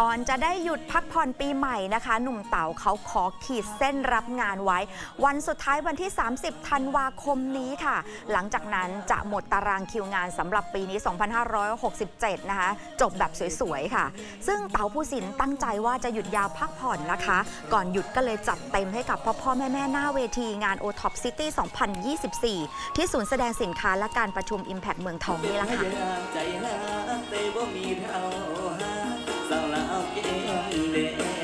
ก่อนจะได้หยุดพักผ่อนปีใหม่นะคะ หนุ่มเต๋าเขาขอขีดเส้นรับงานไว้ วันสุดท้ายวันที่ 30 ธันวาคมนี้ค่ะ หลังจากนั้นจะหมดตารางคิวงานสำหรับปีนี้ 2567 นะคะ จบแบบสวยๆ ค่ะ ซึ่งเต๋าผู้สินตั้งใจว่าจะหยุดยาวพักผ่อนนะคะ ก่อนหยุดก็เลยจัดเต็มให้กับพ่อพ่อๆแม่แม่ๆหน้าเวทีงาน o t o p City 2024 ที่ศูนย์แสดงสินค้าและการประชุม Impact เมืองทองนี่แหละค่ะ สาวลาวเก่งเด้มแดง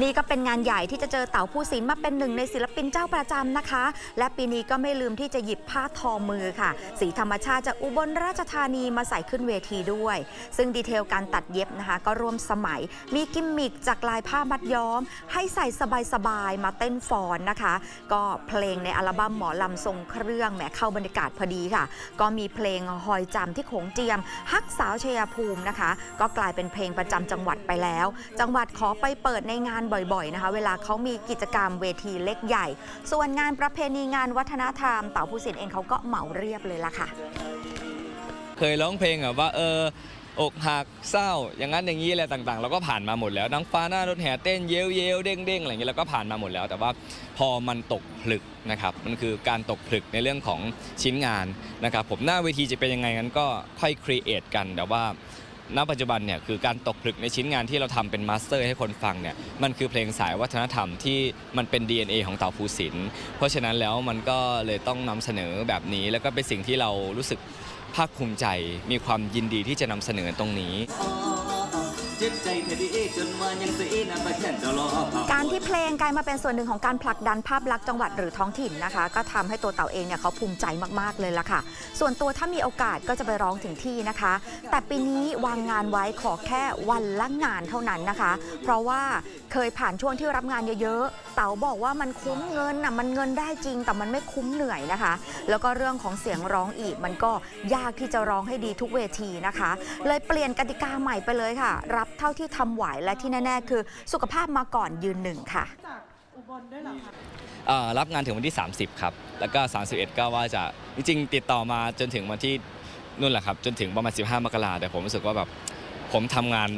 นี่ก็เป็นงานใหญ่ที่จะเจอเต๋าผู้ศิลป์มาเป็นหนึ่งในศิลปินเจ้าประจำนะคะ และปีนี้ก็ไม่ลืมที่จะหยิบผ้าทอมือค่ะ สีธรรมชาติจากอุบลราชธานีมาใส่ขึ้นเวทีด้วย ซึ่งดีเทลการตัดเย็บนะคะ ก็ร่วมสมัย มีกิมมิกจากลายผ้ามัดย้อม ให้ใส่สบายๆมาเต้นฟอนนะคะ ก็เพลงในอัลบั้มหมอลำทรงเครื่องแหมเข้าบรรยากาศพอดีค่ะ ก็มีเพลงหอยจำที่โขงเจียม ฮักสาวชัยภูมินะคะ ก็กลายเป็นเพลงประจำจังหวัดไปแล้ว จังหวัดขอไปเปิดในงานบ่อยๆนะคะ เวลาเขามีกิจกรรมเวทีเล็กใหญ่ ส่วนงานประเพณีงานวัฒนธรรมเต่าผู้สินเองเขาก็เหมาเรียบเลยล่ะค่ะ เคยร้องเพลงแบบว่าเอออกหักเศร้า อย่างนั้นอย่างนี้อะไรต่างๆ เราก็ผ่านมาหมดแล้วนางฟ้าหน้ารถแห่เต้นเย้ยวเย้ยวเด้งเด้งอะไรอย่างนี้เราก็ผ่านมาหมดแล้ว แต่ว่าพอมันตกผลึกนะครับมันคือการตกผลึกในเรื่องของชิ้นงานนะครับผมหน้าเวทีจะเป็นยังไงนั้นก็ค่อยครีเอทกันแต่ว่า ณปัจจุบันเนี่ยคือการตกผลึกในชิ้นงานที่เราทำเป็นมาสเตอร์ให้คนฟังเนี่ยมันคือเพลงสายวัฒนธรรมที่มันเป็น DNA ของเต่าภูสินเพราะฉะนั้นแล้วมันก็เลยต้องนำเสนอแบบนี้ แล้วก็เป็นสิ่งที่เรารู้สึกภาคภูมิใจ มีความยินดีที่จะนำเสนอตรงนี้ การที่เพลงกลายมาเป็นส่วนหนึ่งของการผลักดันภาพลักษณ์จังหวัดหรือท้องถิ่นนะคะ ก็ทำให้ตัวเต่าเองเนี่ยเขาภูมิใจมากๆเลยล่ะค่ะ ส่วนตัวถ้ามีโอกาสก็จะไปร้องถึงที่นะคะ แต่ปีนี้วางงานไว้ขอแค่วันละงานเท่านั้นนะคะ เพราะว่าเคยผ่านช่วงที่รับงานเยอะๆ เต๋าบอกว่ามันคุ้มเงินน่ะมันเงินได้จริง แต่มันไม่คุ้มเหนื่อยนะคะ แล้วก็เรื่องของเสียงร้องอีกมันก็ยากที่จะร้องให้ดีทุกเวทีนะคะ เลยเปลี่ยนกติกาใหม่ไปเลยค่ะ รับเท่าที่ทำไหวและที่แน่ ๆ คือสุขภาพมาก่อนยืนหนึ่งค่ะรับงานถึงวันที่ 30 ครับ แล้วก็ 31 ก็ว่าจะจริงๆติดต่อมาจนถึงวันที่นู่นแหละครับ จนถึงประมาณ 15 มกราแต่ผมรู้สึกว่าแบบผมทำงาน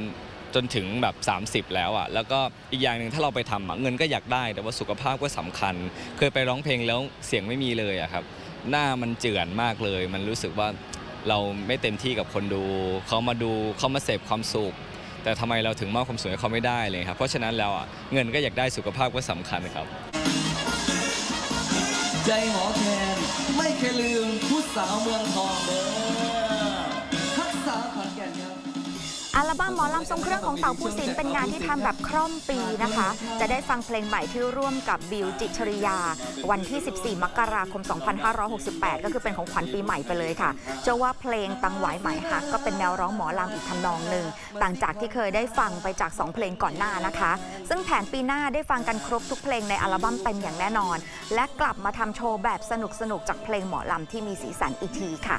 จนถึงแบบ 30 แล้วอะ แล้วก็อีกอย่างหนึ่งถ้าเราไปทำเงินก็อยากได้ แต่ว่าสุขภาพก็สำคัญ เคยไปร้องเพลงแล้วเสียงไม่มีเลยอะครับ หน้ามันเจือนมากเลย มันรู้สึกว่าเราไม่เต็มที่กับคนดู เขามาดูเขามาเสพความสุข แต่ทำไมเราถึงมอบความสุขให้เขาไม่ได้เลยครับเพราะฉะนั้นแล้วอะเงินก็อยากได้สุขภาพก็สำคัญครับ ใจหอแคนไม่เคยลืมผู้สาวเมืองทองเด้อ อัลบั้มหมอลำทรงเครื่องของเต่าผู้สินเป็นงานที่ทำแบบคร่อมปีนะคะ จะได้ฟังเพลงใหม่ที่ร่วมกับบิวจิตรชริยา วันที่ 14 มกราคม 2568 ก็คือเป็นของขวัญปีใหม่ไปเลยค่ะเชื่อว่าเพลงตังหวายหมายหักก็เป็นแนวร้องหมอลำอีกทำนองหนึ่งต่างจากที่เคยได้ฟังไปจาก 2 เพลงก่อนหน้านะคะ ซึ่งแผนปีหน้าได้ฟังกันครบทุกเพลงในอัลบั้มเต็มอย่างแน่นอน และกลับมาทำโชว์แบบสนุกๆจากเพลงหมอลำที่มีสีสันอีกทีค่ะ